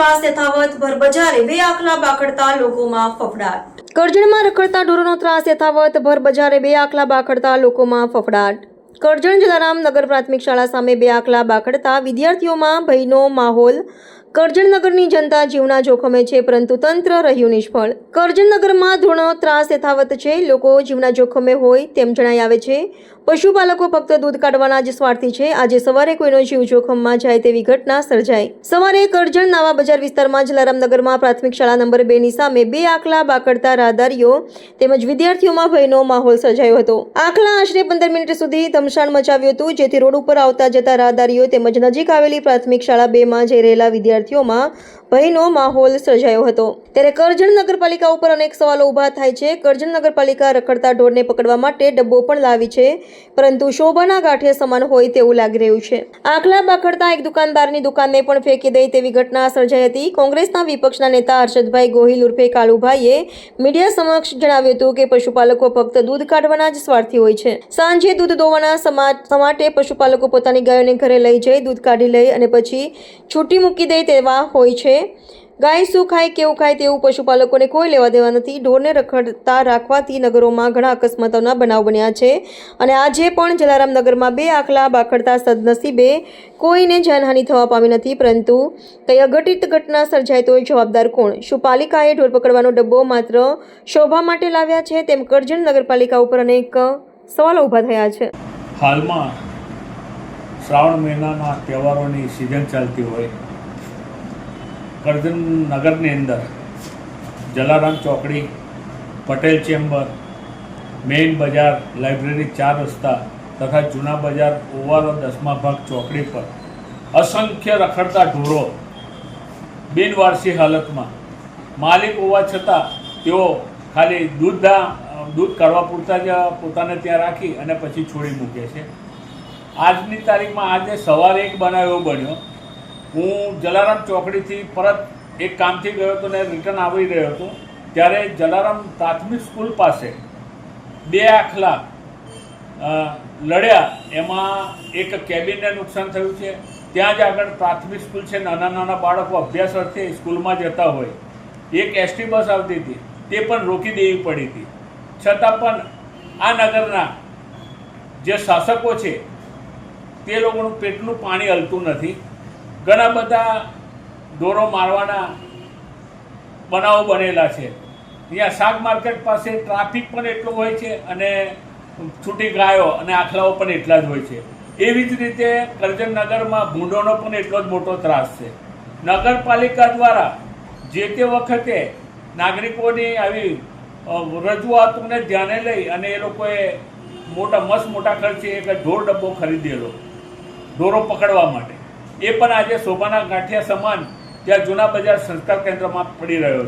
ત્રાસ યથાવત ભરબજારે બે આખલા બાકડતા લોકોમાં ફફડાટ. કરજણમાં રખડતા ઢોરોનો ત્રાસ યથાવત ભર બજારે બે આંખલા બાખડતા લોકોમાં ફફડાટ. કરજણ જલારામ નગર પ્રાથમિક શાળા સામે બે આંખલા બાખડતા વિદ્યાર્થીઓમાં ભયનો માહોલ કરજણ નગરની જનતા જીવના જોખમે છે, પરંતુ તંત્ર રહ્યું નિષ્ફળ. કરજણનગરમાં ધૂણો ત્રાસ યથાવત છે, લોકો જીવના જોખમે હોય તેમ જણાઈ આવે છે. પશુપાલકો ફક્ત દૂધ કાઢવાના જ સ્વાર્થી છે, આજે સવારે કોઈનો જીવ જોખમમાં જાય તેવી ઘટના સર્જાઈ. સવારે કરજણ નાવા બજાર વિસ્તારમાં જલારામનગરમાં પ્રાથમિક શાળા નંબર બે ની સામે બે આખલા બાકડતા રાહદારીઓ તેમજ વિદ્યાર્થીઓમાં ભયનો માહોલ સર્જાયો હતો. આખલા આશરે પંદર મિનિટ સુધી ધમશાણ મચાવ્યું હતું, જેથી રોડ ઉપર આવતા જતા રાહદારીઓ તેમજ નજીક આવેલી પ્રાથમિક શાળા બે માં જઈ રહેલા વિદ્યાર્થીઓમાં ભયનો માહોલ સર્જાયો હતો. ત્યારે કરજણ નગરપાલિકા ઉપર અનેક સવાલો ઊભા થાય છે. કરજણ નગરપાલિકા રખડતા ઢોરને પકડવા માટે ડબ્બો પણ લાવી છે, પરંતુ શોભાના ગાંઠે સમાન હોય તેવું લાગી રહ્યું છે. આખલા બાખડતા એક દુકાનદારની દુકાનને પણ ફેંકી દઈ તેવી ઘટના સર્જાઈ હતી. કોંગ્રેસના વિપક્ષના નેતા હર્ષદભાઈ ગોહિલ ઉર્ફે કાળુભાઈએ મીડિયા સમક્ષ જણાવ્યું હતું કે પશુપાલકો ફક્ત દૂધ કાઢવાના જ સ્વાર્થી હોય છે. સાંજે દૂધ દોવાના સમા માટે પશુપાલકો પોતાની ગાયોને ઘરે લઈ જઈ દૂધ કાઢી લઈ અને પછી છૂટી મૂકી દે તેવા હોય છે. ગાય શું ખાય, કેવું ખાય તેવું પશુપાલકોને કોઈ લેવા દેવા નથી. ઢોરને રખડતા રાખવાથી નગરોમાં ઘણા અકસ્માતોના બનાવ બન્યા છે. અને આજે પણ જલારામ નગરમાં બે આખલા બાખડતા સદનસીબે કોઈને જાનહાનિ થવા પામી નથી, પરંતુ કઈ અઘટિત ઘટના સર્જાય તો જવાબદાર કોણ? શું પાલિકાએ ઢોર પકડવાનો ડબ્બો માત્ર શોભા માટે લાવ્યા છે, તેમ કરજણ નગરપાલિકા ઉપર અનેક સવાલો ઊભા થયા છે. હાલમાં શ્રાવણ મહિનાના તહેવારોની સિઝન ચાલતી હોય કરજણ નગરની અંદર, જલારામ ચોકડી, પટેલ ચેમ્બર, મેઇન બજાર, લાઇબ્રેરી ચાર રસ્તા તથા જૂના બજાર ઓવારો દસમા ભાગ ચોકડી પર. અસંખ્ય રખડતા ઢોરો બિનવારસી હાલતમાં. માલિક હોવા છતાં તેઓ ખાલી દૂધના દૂધ કાઢવા પૂરતા જ પોતાને ત્યાં રાખી અને પછી છોડી મૂકે છે. આજની તારીખમાં આજે સવારે એક બનાવ એવો બન્યો હું જલારામ ચોકડીથી પરત એક કામથી ગયો હતો ને રિટર્ન આવી રહ્યો હતો, ત્યારે જલારામ પ્રાથમિક સ્કૂલ પાસે બે આખલા લડ્યા. એમાં એક કેબિનને નુકસાન થયું છે. ત્યાં જ આગળ પ્રાથમિક સ્કૂલ છે. નાના નાના બાળકો અભ્યાસ અર્થે સ્કૂલમાં જતા હોય. એક એસટી બસ આવતી હતી. તે પણ રોકી દેવી પડી હતી. છતાં પણ આ નગરના જે શાસકો છે, તે લોકોનું પેટનું પાણી હલતું નથી. ઘણા બધા ઢોરો મારવાના બનાવો બનેલા છે. અહીંયા શાક માર્કેટ પાસે ટ્રાફિક પણ એટલો હોય છે અને છૂટી ગાયો અને આખલાઓ પણ એટલા જ હોય છે. એવી જ રીતે કરજણનગરમાં ભૂંડોનો પણ એટલો જ મોટો ત્રાસ છે. નગરપાલિકા દ્વારા જે તે વખતે નાગરિકોની આવી રજૂઆતોને ધ્યાને લઈ અને એ લોકોએ મોટા, મસ્ત મોટા ખર્ચે એક ઢોર ડબ્બો ખરીદેલો. ઢોરો પકડવા માટે. એ પણ આજે શોભાના ગાંઠિયા સમાન ત્યાં જૂના બજાર સંસ્કાર કેન્દ્રમાં પડી રહ્યો છે.